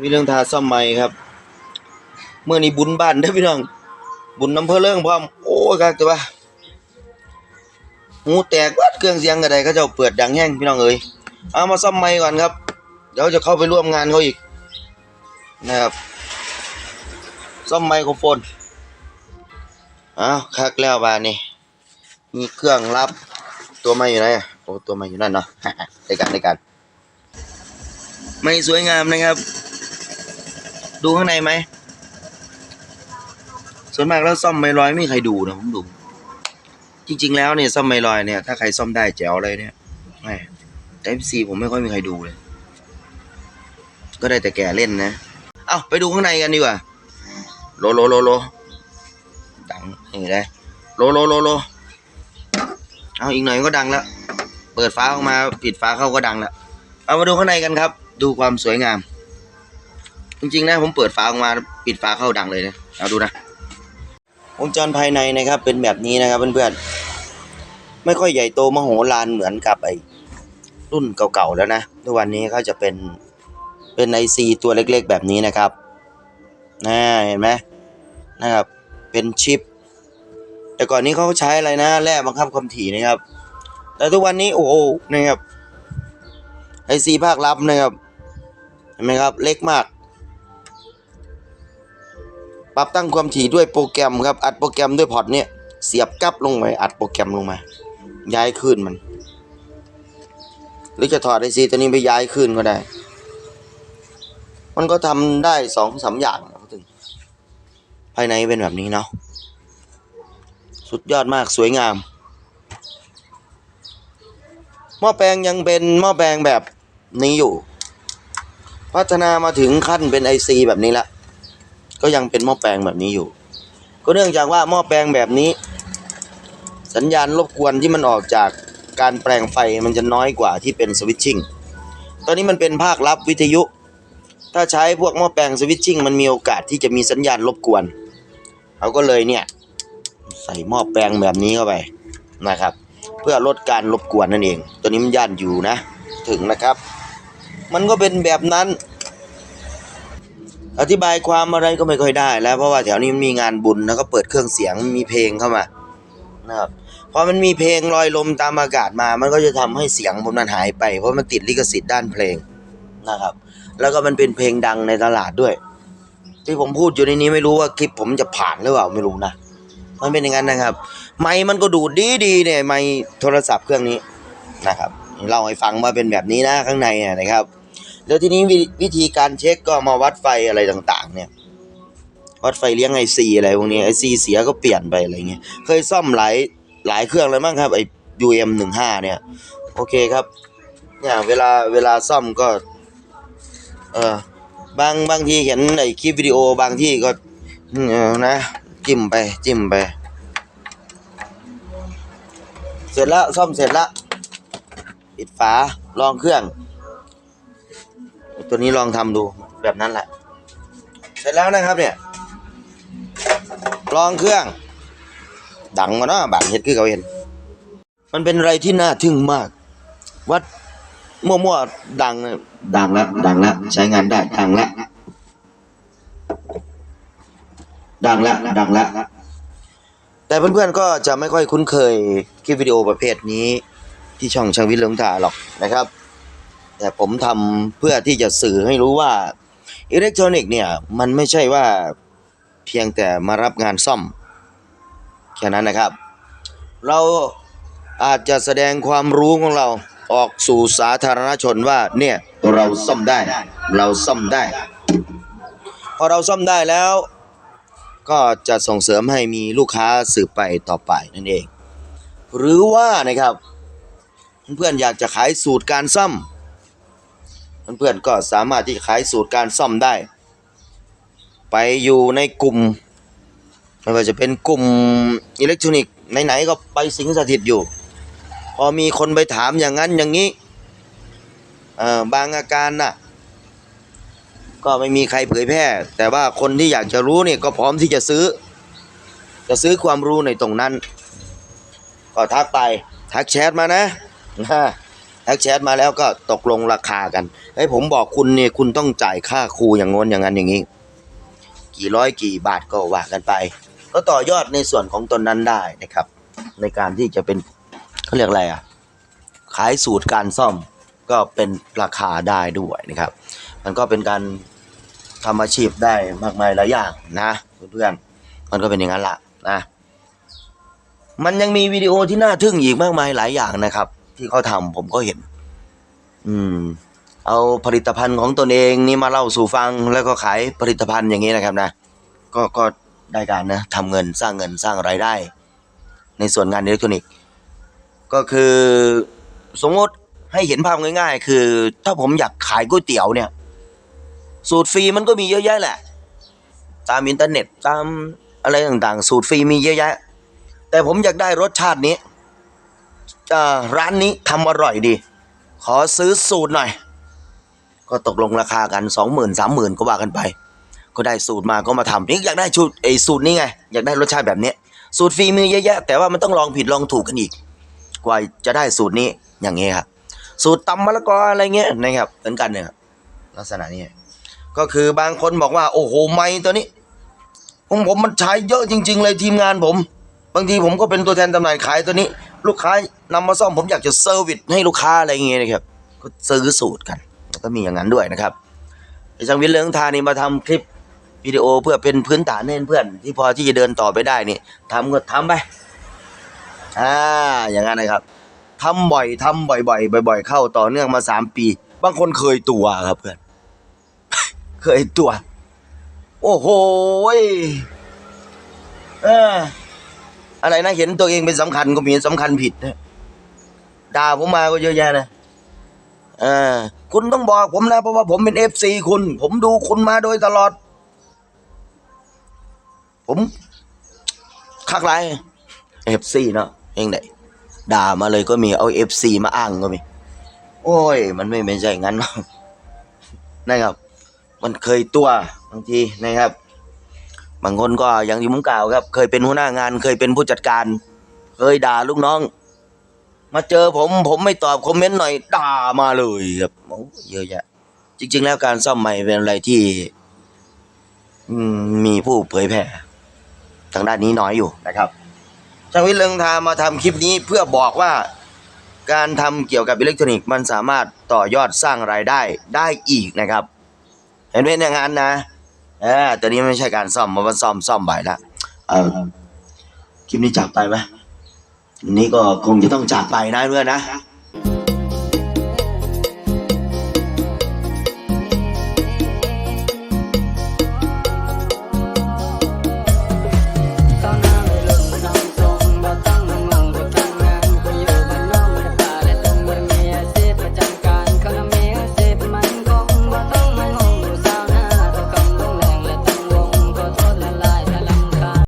มีเรื่องทาซ่อมไม้ครับ เมื่อนี้บุญบ้านเด้อพี่น้อง บุญน้ำเพอเรื่องพร้อม โอ้ครับแต่ว่าหูแตกวัดเครื่องเสียงกระไดเขาจ้าเปิดดังแห้งพี่น้องเอ้ยเอามาซ่อมไม้ก่อนครับ เดี๋ยวจะเข้าไปร่วมงานเขาอีก นะครับ ซ่อมไมโครโฟนอ้าวคักแล้วบานนี่มีเครื่องรับตัวไม้อยู่ไหนโอ้ตัวไม้อยู่นั่นเนาะในการในการไม่สวยงามนะครับ ดูข้างในไหม ส่วนมากแล้วซ่อมไม่ลอยไม่มีใครดูนะผมดู จริง ๆ แล้วเนี่ยซ่อมไม่ลอยเนี่ยถ้าใครซ่อมได้แจ๋วเลยเนี่ยแหมแต่ FC ผมไม่ค่อยมีใครดูเลย ก็ได้แต่แก่เล่นนะ เอาไปดูข้างในกันดีกว่า โลโลโลโลดังนี่ได้โลโลโลโล เอาอีกหน่อยก็ดังแล้ว เปิดฟ้าออกมาปิดฟ้าเข้าก็ดังแล้ว เอามาดูข้างในกันครับ ดูความสวยงาม จริงๆนะผมเปิดฟ้าออกมาปิดฟ้าเข้าดังเลยนะเอาดูนะวงจรภายในนะครับ เป็นแบบนี้นะครับเพื่อนๆไม่ค่อยใหญ่โตมโหฬารเหมือนกับไอ้รุ่นเก่าๆแล้วนะทุกวันนี้เขาจะเป็นเป็นไอซีตัวเล็กๆ แบบนี้นะครับน่าเห็นไหมนะครับเป็นชิป แต่ก่อนนี้เขาใช้อะไรนะแร่บังคับความถี่นะครับ แต่ทุกวันนี้โอ้โหนะครับไอซีภาคลับนะครับเห็นไหมครับเล็กมาก ปรับตั้งความถี่ด้วยโปรแกรมครับ อัดโปรแกรมด้วยพอร์ตเนี่ยเสียบกลับลงไปอัดโปรแกรมลงมา ย้ายขึ้นมัน หรือจะถอดไอซีตัวนี้ไปย้ายขึ้นก็ได้ มันก็ทำได้สองสามอย่างนะถึง ภายในเป็นแบบนี้เนาะสุดยอดมากสวยงาม หม้อแปลงยังเป็นหม้อแปลงแบบนี้อยู่ พัฒนามาถึงขั้นเป็นไอซีแบบนี้ละ ก็ยังเป็นหม้อแปลงแบบนี้อยู่ ก็เนื่องจากว่าหม้อแปลงแบบนี้ สัญญาณรบกวนที่มันออกจากการแปลงไฟมันจะน้อยกว่าที่เป็นสวิตชิ่งตอนนี้มันเป็นภาครับวิทยุ ถ้าใช้พวกหม้อแปลงสวิตชิ่งมันมีโอกาสที่จะมีสัญญาณรบกวนเขาก็เลยเนี่ยใส่หม้อแปลงแบบนี้เข้าไปนะครับ เพื่อลดการรบกวนนั่นเอง ตัวนี้มันย่านอยู่นะ ถึงนะครับ มันก็เป็นแบบนั้น อธิบายความอะไรก็ไม่ค่อยได้ แล้วเพราะว่าแถวนี้มันมีงานบุญแล้วก็เปิดเครื่องเสียงมีเพลงเข้ามานะครับพอมันมีเพลงลอยลมตามอากาศมา มันก็จะทำให้เสียงผมนั้นหายไป เพราะมันติดลิขสิทธิ์ด้านเพลงนะครับ แล้วก็มันเป็นเพลงดังในตลาดด้วย ที่ผมพูดอยู่ในนี้ไม่รู้ว่าคลิปผมจะผ่านหรือเปล่าไม่รู้นะมันเป็นอย่างนั้นนะครับ ไมค์มันก็ดูดดีดีเนี่ยไมค์โทรศัพท์เครื่องนี้นะครับเล่าให้ฟังว่าเป็นแบบนี้นะข้างในนะครับ แล้วทีนี้วิธีการเช็คก็มาวัดไฟอะไรต่างๆ เนี่ย วัดไฟเลี้ยงไอซีอะไรพวกนี้ไอซีเสียก็เปลี่ยนไปอะไรเงี้ยเคยซ่อมหลายหลายเครื่องเลยมั้งครับไอ UM หนึ่งห้าเนี่ย โอเคครับเนี่ยเวลาเวลาซ่อมก็ เออบางบางทีเห็นไอคลิปวิดีโอบางที่ก็เออนะจิ้มไปจิ้มไป เสร็จแล้วซ่อมเสร็จแล้วปิดฝาลองเครื่อง ตัวนี้ลองทำดูแบบนั้นแหละ เสร็จแล้วนะครับเนี่ยลองเครื่อง ดังมาเนาะบางเฮ็ดคือเขาเห็น มันเป็นอะไรที่น่าทึ่งมาก วัดมั่วๆดังดังแล้วดังแล้วใช้งานได้ดังแล้วดังแล้วดังแล้วแต่เพื่อนๆก็จะไม่ค่อยคุ้นเคยคลิปวิดีโอประเภทนี้ที่ช่องช่างวิทย์เลืองถ่าหรอกนะครับ แต่ผมทำเพื่อที่จะสื่อให้รู้ว่าอิเล็กทรอนิกส์เนี่ยมันไม่ใช่ว่าเพียงแต่มารับงานซ่อม แค่นั้นนะครับ เราอาจจะแสดงความรู้ของเราออกสู่สาธารณชนว่าเนี่ยเราซ่อมได้ เราซ่อมได้ พอเราซ่อมได้แล้ว ก็จะส่งเสริมให้มีลูกค้าสืบไปต่อไปนั่นเอง หรือว่านะครับ เพื่อนๆอยากจะขายสูตรการซ่อม เพื่อนๆก็สามารถที่ขายสูตรการซ่อมได้ ไปอยู่ในกลุ่มไม่ว่าจะเป็นกลุ่มอิเล็กทรอนิกส์ไหนๆก็ไปสิงสถิตอยู่ พอมีคนไปถามอย่างนั้นอย่างนี้เอ่อบางอาการน่ะก็ไม่มีใครเผยแพร่ แต่ว่าคนที่อยากจะรู้เนี่ยก็พร้อมที่จะซื้อ จะซื้อความรู้ในตรงนั้น ก็ทักไป ทักแชทมานะนะ แอคแชทมาแล้วก็ตกลงราคากันเฮ้ยผมบอกคุณเนี่ยคุณต้องจ่ายค่าครูอย่างงน้นอย่างนั้นอย่างนี้ กี่ร้อยกี่บาทก็ว่ากันไป ก็ต่อยอดในส่วนของตนนั้นได้นะครับ ในการที่จะเป็นเขาเรียกอะไรอะขายสูตรการซ่อมก็เป็นราคาได้ด้วยนะครับ มันก็เป็นการทำอาชีพได้มากมายหลายอย่างนะเพื่อนๆมันก็เป็นอย่างนั้นละนะมันยังมีวิดีโอที่น่าทึ่งอีกมากมายหลายอย่างนะครับ ที่เขาทำผมก็เห็น อืม เอาผลิตภัณฑ์ของตนเองนี่มาเล่าสู่ฟังแล้วก็ขายผลิตภัณฑ์อย่างนี้นะครับนะ ก็ก็ได้การนะทำเงินสร้างเงินสร้างรายได้ ในส่วนงานอิเล็กทรอนิกส์ ก็คือสมมติให้เห็นภาพง่าย ๆ คือ ถ้าผมอยากขายก๋วยเตี๋ยวเนี่ย สูตรฟรีมันก็มีเยอะแยะแหละ ตามอินเทอร์เน็ตตามอะไรต่างๆ สูตรฟรีมีเยอะแยะ แต่ผมอยากได้รสชาตินี้ ร้านนี้ทำอร่อยดี ขอซื้อสูตรหน่อย ก็ตกลงราคากันสองหมื่นสามหมื่นก็ว่ากันไป ก็ได้สูตรมาก็มาทำนี่อยากได้ชุดไอ้สูตรนี้ไง อยากได้รสชาติแบบนี้ สูตรฟรีมีเยอะแยะแต่ว่ามันต้องลองผิดลองถูกกันอีก กว่าจะได้สูตรนี้อย่างเงี้ยครับสูตรตำมะละกออะไรเงี้ยนะครับเหมือนกันเนี่ยครับลักษณะนี้ก็คือบางคนบอกว่า โอ้โหไม้ตัวนี้ผมผมมันใช้เยอะจริง ๆ เลยทีมงานผม บางทีผมก็เป็นตัวแทนจำหน่ายขายตัวนี้ ลูกค้านำมาซ่อมผมอยากจะเซอร์วิสให้ลูกค้าอะไรเงี้ยนะครับก็ซื้อสูตรกันแล้วก็มีอย่างนั้นด้วยนะครับไอ้ช่างวิทย์เลืองทานี่มาทำคลิปวิดีโอเพื่อเป็นพื้นฐานให้เพื่อน ที่พอที่จะเดินต่อไปได้นี่ทำก็ทำไปอ่าอย่างนั้นนะครับทำบ่อยทำบ่อยๆบ่อย ๆ เข้าต่อเนื่องมาสามปี บางคนเคยตัวครับเพื่อน เคยตัว โอ้โหเออ อะไรนะเห็นตัวเองเป็นสำคัญก็มีสำคัญผิดนะด่าผมมาก็เยอะแยะนะเออคุณต้องบอกผมนะเพราะว่าผมเป็นเอฟซีคุณ ผมดูคุณมาโดยตลอด ผมคักไรเอฟซีเนาะเองไหนด่ามาเลยก็มีเอาเอฟซีมาอ้างก็มี โอ้ย มันไม่ไม่ใช่งั้นนะครับ มันเคยตัวบางทีนะครับ บางคนก็อย่างที่ผมกล่าวครับ เคยเป็นหัวหน้างาน เคยเป็นผู้จัดการ เคยด่าลูกน้อง มาเจอผมผมไม่ตอบคอมเมนต์หน่อยด่ามาเลยครับโอ้เยอะแยะ จริง ๆ แล้วการซ่อมใหม่เป็นอะไรที่มีผู้เผยแพร่ทางด้านนี้น้อยอยู่นะครับช่างวิทย์เลิงทามาทำคลิปนี้เพื่อบอกว่าการทำเกี่ยวกับอิเล็กทรอนิกส์มันสามารถต่อยอดสร้างรายได้ได้อีกนะครับ เห็นเป็นอย่างนั้นนะ เออตอนี้ไม่ใช่การซ่อมเพราว่าซ่อมซ่อมบ่อยละเออคลิปนี้จากไปไหมวันนี้ก็คงจะต้องจากไปนะเพื่อนนะ